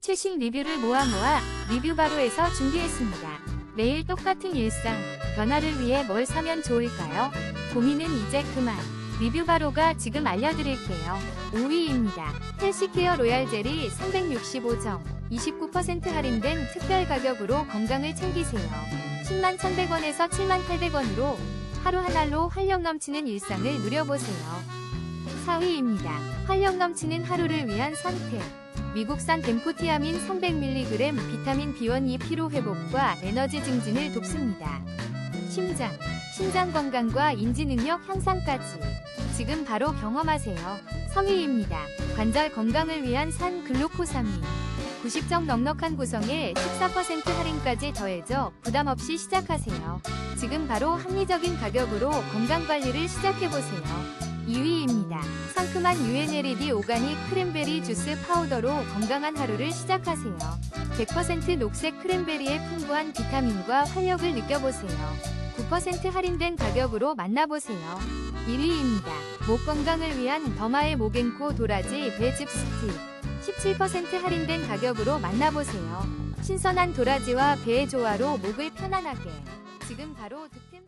최신 리뷰를 모아 모아 리뷰 바로에서 준비했습니다. 매일 똑같은 일상, 변화를 위해 뭘 사면 좋을까요? 고민은 이제 그만. 리뷰 바로가 지금 알려드릴게요. 5위입니다. 헬시케어 로얄 젤이 365정, 29% 할인된 특별 가격으로 건강을 챙기세요. 10만 1,100원에서 7만 800원으로 하루 한 알로 활력 넘치는 일상을 누려보세요. 4위입니다. 활력 넘치는 하루를 위한 선택. 미국산 덴포티아민 300mg 비타민 B1 2 피로 회복과 에너지 증진을 돕습니다. 심장, 심장 건강과 인지 능력 향상까지 지금 바로 경험하세요. 3위입니다. 관절 건강을 위한 산 글루코사민 90점 넉넉한 구성에 14% 할인까지 더해져 부담 없이 시작하세요. 지금 바로 합리적인 가격으로 건강 관리를 시작해보세요. 2위입니다. 상큼한 UNLED 오가닉 크랜베리 주스 파우더로 건강한 하루를 시작하세요. 100% 녹색 크랜베리의 풍부한 비타민과 활력을 느껴보세요. 9% 할인된 가격으로 만나보세요. 1위입니다. 목 건강을 위한 더마의 목앤코 도라지 배즙 스틱 17% 할인된 가격으로 만나보세요. 신선한 도라지와 배의 조화로 목을 편안하게 지금 바로 득템